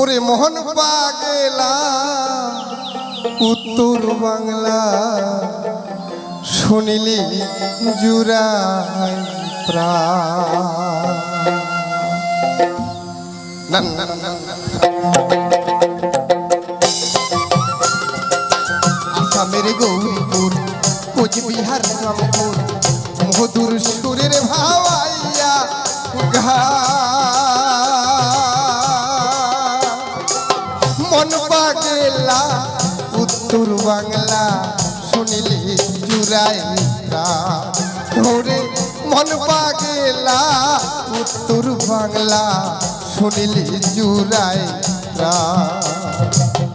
ওরে মোহন পাগেলা, উত্তর বাংলা শুনিলি জুরাই না। আসামের গৌরীপুর কোচবিহার রামপুর, মধুর সুরের ভাওয়াইয়া ঘা পাগেলা উত্তর বাংলা শুনিলে জুড়াই ধরে মন পাগেলা উত্তর বাংলা শুনিলে জুড়াই প্রাণ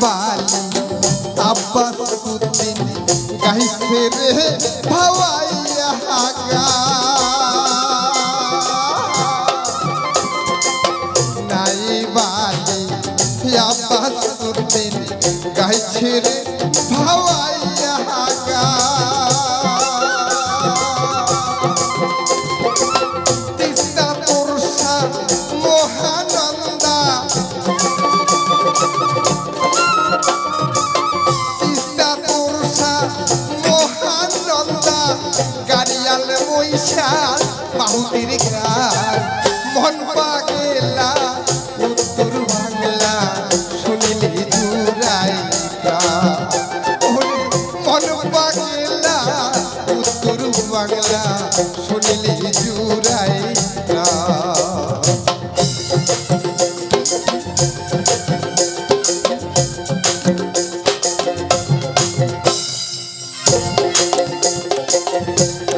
বালি আব্বাস উদ্দিন গাইছে রে ভাওয়াইয়া হাগা নাই বালি আব্বাস উদ্দিন গাইছে রে ভাওয়াইয়া গাড়িয়াল মৈশা বাহুতির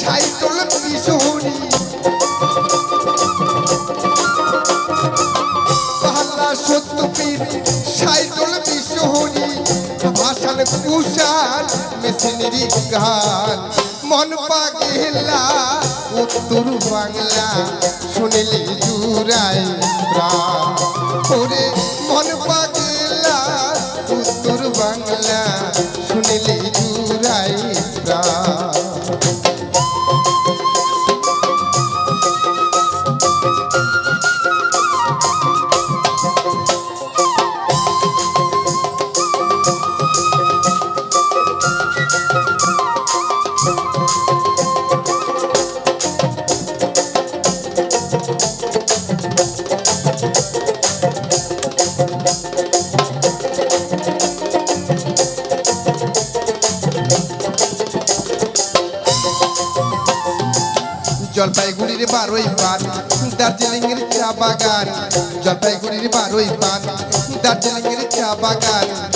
সাইকেল কিশোরী পাল্লা সত্যপীর সাইকেল বিশোহরি ভাষান কুষাণ মেশিনারি গান। মন পাগেলা উত্তর বাংলা। শুনিলে জুড়াই বারোই পান দার্জিলিং এর চা বাগান জলপাইগুড়ির বারোই পান দার্জিলিং এর চা বাগান।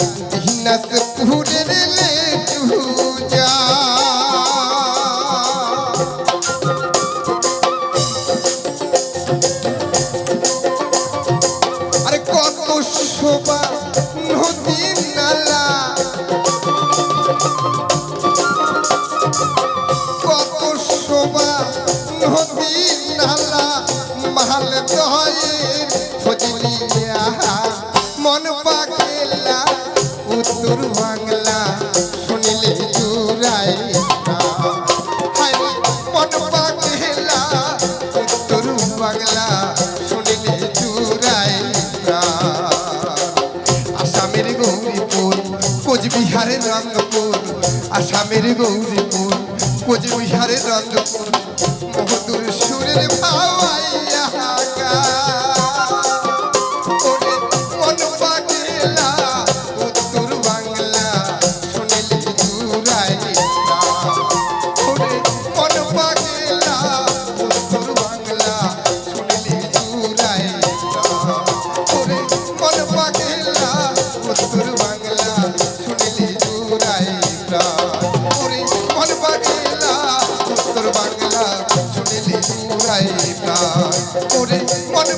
বাংলা শুনিলে চুরাই আসামের গৌরীপুর কোচবিহারের রঙ্গপুর আসামের গৌরীপুর কোচবিহারের রঙ্গপুর মধুর সুরের ভাওয়াইয়া মন পাগলা উত্তর বাংলা শুনিলে চুরাই প্রাণ। ওরে মন